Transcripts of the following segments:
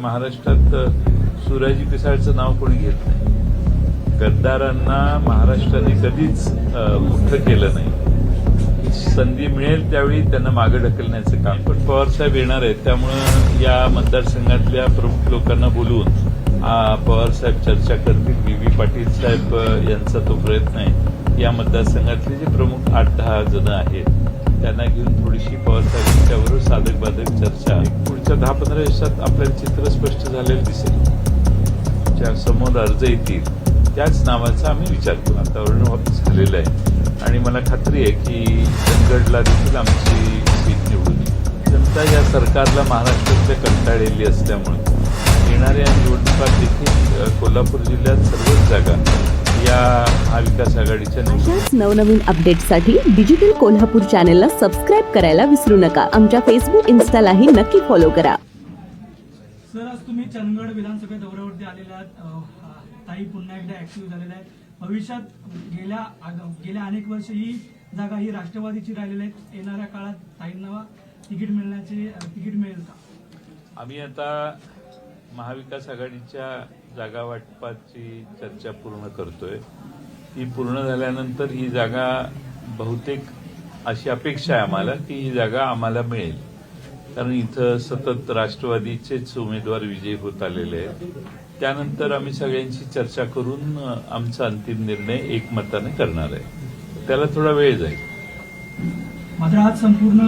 महाराष्ट्रात सुराजी पिसाळचं नाव कोणी घेत नाही. गद्दारांना महाराष्ट्राने कधीच मुक्त केलं नाही. संधी मिळेल त्यावेळी त्यांना मागे ढकलण्याचं काम. पण पवार साहेब येणार आहेत त्यामुळं या मतदारसंघातल्या प्रमुख लोकांना बोलवून पवार साहेब चर्चा करतील. व्ही. व्ही. पाटील साहेब यांचा तो प्रयत्न आहे. या मतदारसंघातले जे प्रमुख आठ दहा जण आहेत त्यांना घेऊन थोडीशी पवारसाहेबांच्याबरोबर साधक बाधक चर्चा. पुढच्या दहा पंधरा दिवसात आपल्याला चित्र स्पष्ट झालेलं दिसेल. ज्या समोर अर्ज येतील त्याच नावाचा आम्ही विचार करू. वातावरण झालेलं आहे. आणि मला खात्री आहे की चंदगडला देखील आमची सीट निवडून जनता या सरकारला महाराष्ट्रातल्या कंटाळलेली असल्यामुळे येणाऱ्या निवडणुकात देखील कोल्हापूर जिल्ह्यात सर्वच जागा या महाविकास आघाडीच्या अशाच नवनवीन अपडेट्ससाठी डिजिटल कोल्हापूर चॅनेलला सबस्क्राईब करायला विसरू नका. आमच्या फेसबुक इन्स्टालाही नक्की फॉलो करा. सर आज तुम्ही चंदगड विधानसभे दौऱ्यावरती आलेल्या आहात. ताई पुन्हा एकदा ऍक्टिव्ह झालेल्या आहेत. भविष्यात गेल्या गेल्या अनेक वर्ष ही जागा ही राष्ट्रवादीची राहिलेली आहेत. येणाऱ्या काळात ताईंना तिकीट मिळण्याचे तिकीट मिळेल का? आम्ही आता महाविकास आघाडीच्या जागा वाटपाची चर्चा पूर्ण करतोय. ती पूर्ण झाल्यानंतर ही जागा बहुतेक अशी अपेक्षा आहे आम्हाला की ही जागा आम्हाला मिळेल. कारण इथं सतत राष्ट्रवादीचेच उमेदवार विजयी होत आलेले आहेत. त्यानंतर आम्ही सगळ्यांशी चर्चा करून आमचा अंतिम निर्णय एकमताने करणार आहे. त्याला थोडा वेळ जाईल. मात्र आज संपूर्ण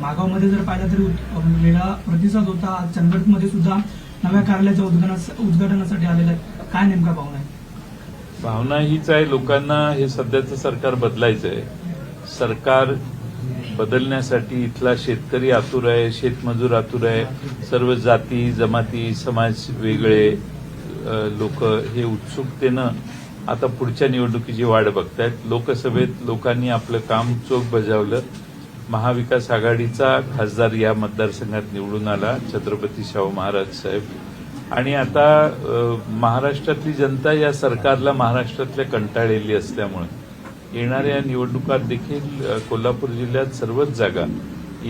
मागावमध्ये जर पाहिलं तरी उत- वेगळा प्रतिसाद होता. आज चंदगडमध्ये सुद्धा नव्या कार्यालयाच्या उद्घाटना- उद्घाटनासाठी आलेला आहे काय नेमका भावना आहे? भावना हीच आहे लोकांना हे सध्याचं सरकार बदलायचं आहे. सरकार बदलण्यासाठी इथला शेतकरी आतुर आहे शेतमजूर आतुर आहे. सर्व जाती जमाती समाज वेगळे लोक हे उत्सुकतेनं आता पुढच्या निवडणुकीची वाट बघतायत. लोकसभेत लोकांनी आपलं काम चोख बजावलं. महाविकास आघाडीचा खासदार या मतदारसंघात निवडून आला छत्रपती शाहू महाराज साहेब. आणि आता महाराष्ट्रातली जनता या सरकारला महाराष्ट्रातल्या कंटाळलेली असल्यामुळे येणाऱ्या निवडणुकात देखील कोल्हापूर जिल्ह्यात सर्वच जागा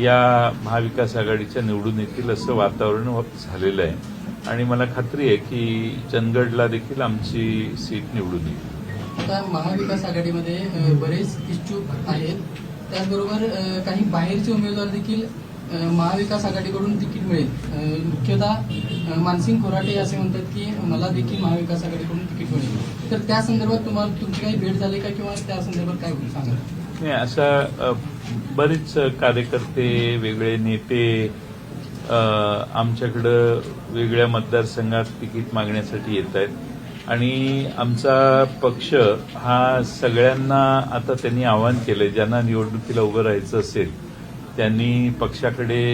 या महाविकास आघाडीच्या निवडून येतील असं वातावरण झालेलं आहे. आणि मला खात्री आहे की चंदगडला देखील आमची सीट निवडून येईल. आता महाविकास आघाडीमध्ये बरेच इच्छुक आहेत. त्याचबरोबर काही बाहेरचे उमेदवार देखील महाविकास आघाडीकडून तिकीट मिळेल. मुख्यतः मानसिंग खोराटे असे म्हणतात की मला देखील महाविकास आघाडीकडून तिकीट मिळेल. तर त्या संदर्भात तुम्हाला तुमची काही भेट झाली का किंवा त्या संदर्भात काय होईल सांगा? नाही अशा बरेच कार्यकर्ते वेगळे नेते आमच्याकडं वेगळ्या मतदारसंघात तिकीट मागण्यासाठी येत आहेत. आणि आमचा पक्ष हा सगळ्यांना आता त्यांनी आवाहन केलंय ज्यांना निवडणुकीला उभं राहायचं असेल त्यांनी पक्षाकडे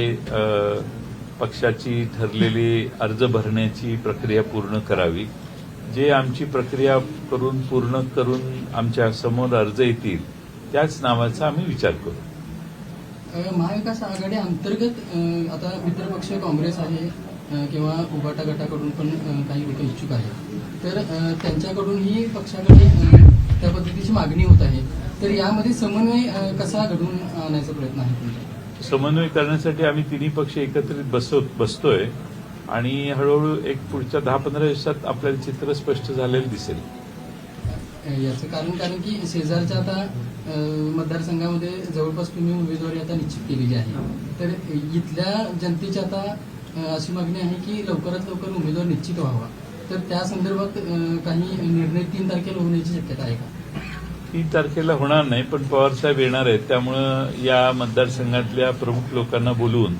पक्षाची ठरलेली अर्ज भरण्याची प्रक्रिया पूर्ण करावी. जे आमची प्रक्रिया करून पूर्ण करून आमच्यासमोर अर्ज येतील त्याच नावाचा आम्ही विचार करू. महाविकास आघाडी अंतर्गत आता मित्रपक्ष काँग्रेस आहे किंवा उभाटा गटाकडून पण काही लोक इच्छुक आहेत. तर त्यांच्याकडूनही पक्षाकडे त्या पद्धतीची मागणी होत आहे. तर यामध्ये समन्वय कसा घडवून आणायचा प्रयत्न आहे तुमचा? समन्वय करण्यासाठी आम्ही तिन्ही पक्ष एकत्रित बसव बसतोय. आणि हळूहळू एक पुढच्या दहा पंधरा दिवसात आपल्याला चित्र स्पष्ट झालेलं दिसेल. याचं कारण कारण की शेजारच्या आता मतदारसंघामध्ये जवळपास तुम्ही उमेदवारी आता निश्चित केलेली आहे. तर इथल्या जनतेची आता अशी मागणी आहे की लवकरात लवकर उमेदवार निश्चित व्हावा. तर त्या संदर्भात काही निर्णय तीन तारखेला होण्याची शक्यता आहे का? तीन तारखेला होणार नाही पण पवारसाहेब येणार आहेत. त्यामुळं या मतदारसंघातल्या प्रमुख लोकांना बोलवून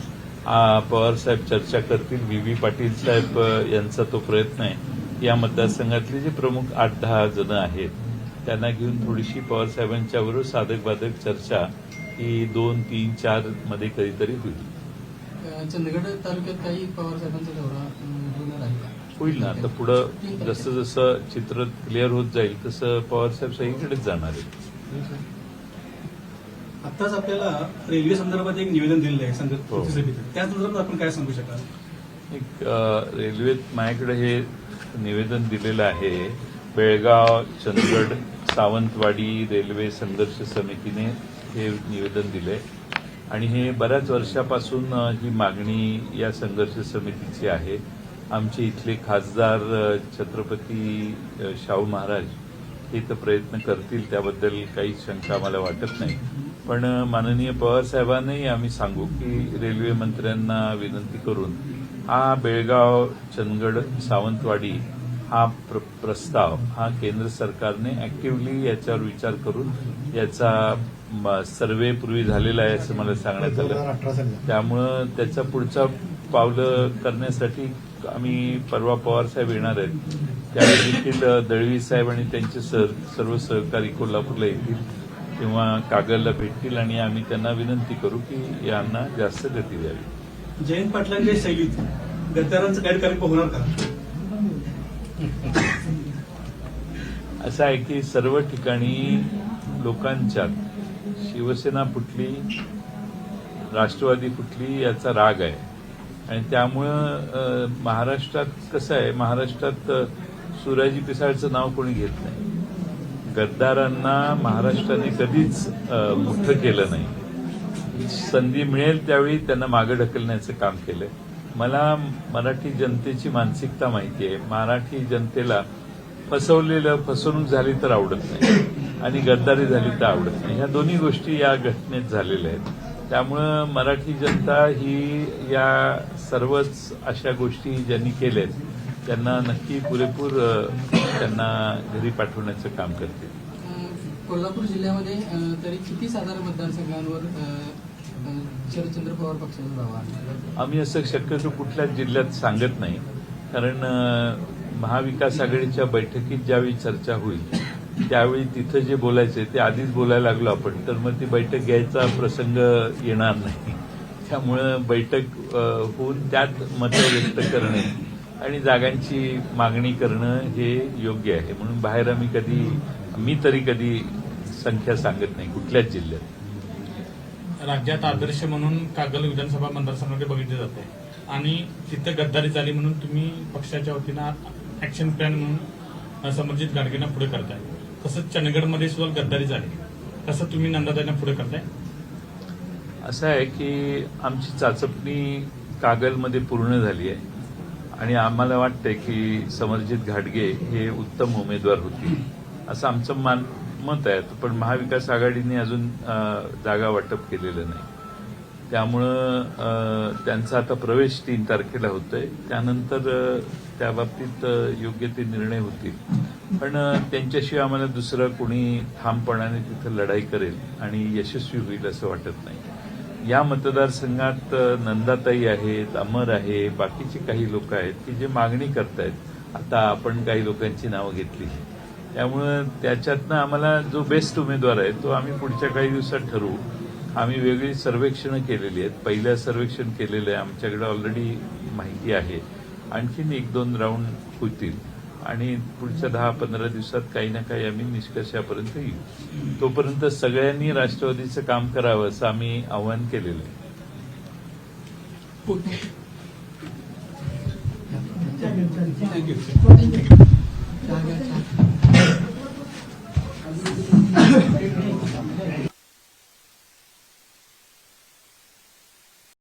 आ, पवारसाहेब चर्चा करतील. व्ही. व्ही. पाटील साहेब यांचा तो प्रयत्न आहे. या मतदारसंघातले जे प्रमुख आठ दहा जण आहेत त्यांना घेऊन थोडीशी पवारसाहेबांच्याबरोबर साधक बाधक चर्चा ही दोन तीन चारमध्ये कधीतरी होईल. चंदगड तालुक्यात काही पवार साहेबांचा दौरा होणार आहे का? होईल ना. आता पुढं जसं जसं चित्र क्लिअर होत जाईल तसं पवारसाहेब सगळीकडेच जाणार आहेत. आताच आपल्याला रेल्वे संदर्भात एक निवेदन दिलेलं आहे संदर्भ हो. त्या संदर्भात आपण काय सांगू शकाल? एक अ, रेल्वेत माझ्याकडे हे निवेदन दिलेलं आहे. बेळगाव चंदगड सावंतवाडी रेल्वे संघर्ष समितीने हे निवेदन दिलंय. आणि हे बऱ्याच वर्षापासून अ, ही मागणी या संघर्ष समितीची आहे. आमचे इथले खासदार छत्रपती शाहू महाराज हे तर प्रयत्न करतील त्याबद्दल काही शंका आम्हाला वाटत नाही. पण माननीय पवार साहेबांनाही आम्ही सांगू की रेल्वे मंत्र्यांना विनंती करून हा बेळगाव चंदगड सावंतवाडी हा प्र प्रस्ताव हा केंद्र सरकारने ऍक्टिव्हली याच्यावर विचार करून याचा सर्वे पूर्वी झालेला आहे असं मला सांगण्यात आलं. त्यामुळं त्याचा पुढचा पावलं करण्यासाठी आम्ही परवा पवार साहेब येणार आहेत. त्यावेळी देखील दळवी साहेब आणि त्यांचे सर सर्व सहकारी कोल्हापूरला येतील. किंवा कागलला भेटतील आणि आम्ही त्यांना विनंती करू की यांना जास्त गती द्यावी. जयंत पाटलांच्या शैलीत गद्दारांचं गैरकार्य होणार का? असं आहे की सर्व ठिकाणी लोकांच्यात शिवसेना फुटली राष्ट्रवादी फुटली याचा राग आहे. आणि त्यामुळं महाराष्ट्रात कसं आहे महाराष्ट्रात सुराजी पिसाळचं नाव कोणी घेत नाही. गद्दारांना महाराष्ट्राने कधीच मोठं केलं नाही. संधी मिळेल त्यावेळी त्यांना मागे ढकलण्याचं काम केलं मला मराठी जनतेची मानसिकता माहिती आहे. मराठी जनतेला फसवलेलं फसवणूक झाली तर आवडत नाही. आणि गद्दारी झाली तर आवडत नाही. ह्या दोन्ही गोष्टी या घटनेत झालेल्या आहेत. त्यामुळं मराठी जनता ही या सर्वच अशा गोष्टी ज्यांनी केल्यात त्यांना नक्की पुरेपूर त्यांना घरी पाठवण्याचं काम करतील. अ, कोल्हापूर जिल्ह्यामध्ये तरी किती साधारण मतदारसंघांवर शरदचंद्र पवार पक्षाचा दावा आम्ही असं शक्यतो कुठल्याच जिल्ह्यात सांगत नाही. कारण महाविकास आघाडीच्या बैठकीत ज्यावेळी चर्चा होईल त्यावेळी तिथं जे बोलायचे ते आधीच बोलायला लागलो आपण. तर मग ती बैठक घ्यायचा प्रसंग येणार नाही. त्यामुळं बैठक होऊन त्यात मतं व्यक्त करणे आणि जागांची मागणी करणं हे योग्य आहे. म्हणून बाहेर आम्ही कधी मी तरी कधी संख्या सांगत नाही कुठल्याच जिल्ह्यात. राज्यात आदर्श म्हणून कागल विधानसभा मतदारसंघाकडे बघितले जाते आणि तिथं गद्दारी झाली म्हणून तुम्ही पक्षाच्या वतीनं ऍक्शन प्लॅन म्हणून समर्जित गाडगेंना पुढे करताय. तसंच चंदगडमध्ये सुद्धा गद्दारी झाली. तसं तुम्ही नंदाताईंना पुढे करताय? असं आहे की आमची चाचपणी कागलमध्ये पूर्ण झाली आहे. आणि आम्हाला वाटतंय की समरजित घाटगे हे उत्तम उमेदवार होतील. असं आमचं मान मत आहे. पण महाविकास आघाडीने अजून जागा वाटप केलेलं नाही. त्यामुळं त्यांचा आता प्रवेश तीन तारखेला होतोय. त्यानंतर त्याबाबतीत त्या बाबतीत योग्य ते निर्णय होतील. पण त्यांच्याशिवाय आम्हाला दुसरं कोणी ठामपणाने तिथं लढाई करेल आणि यशस्वी होईल असं वाटत नाही. या मतदारसंघात नंदाताई आहेत अमर आहे बाकीचे काही लोक आहेत की जे मागणी करतायत. आता आपण काही लोकांची नावं घेतली. त्यामुळं त्याच्यातनं आम्हाला जो बेस्ट उमेदवार आहे तो आम्ही पुढच्या काही दिवसात ठरवू. आम्ही वेगळी सर्वेक्षणं केलेली आहेत. पहिलं सर्वेक्षण केलेलं आहे. आमच्याकडे ऑलरेडी माहिती आहे. आणखीन एक दोन राऊंड होतील. आणि पुढच्या दहा पंधरा दिवसात काही ना काही आम्ही निष्कर्षापर्यंत येऊ. तोपर्यंत सगळ्यांनी राष्ट्रवादीचं काम करावं असं आम्ही आवाहन केलेलं आहे.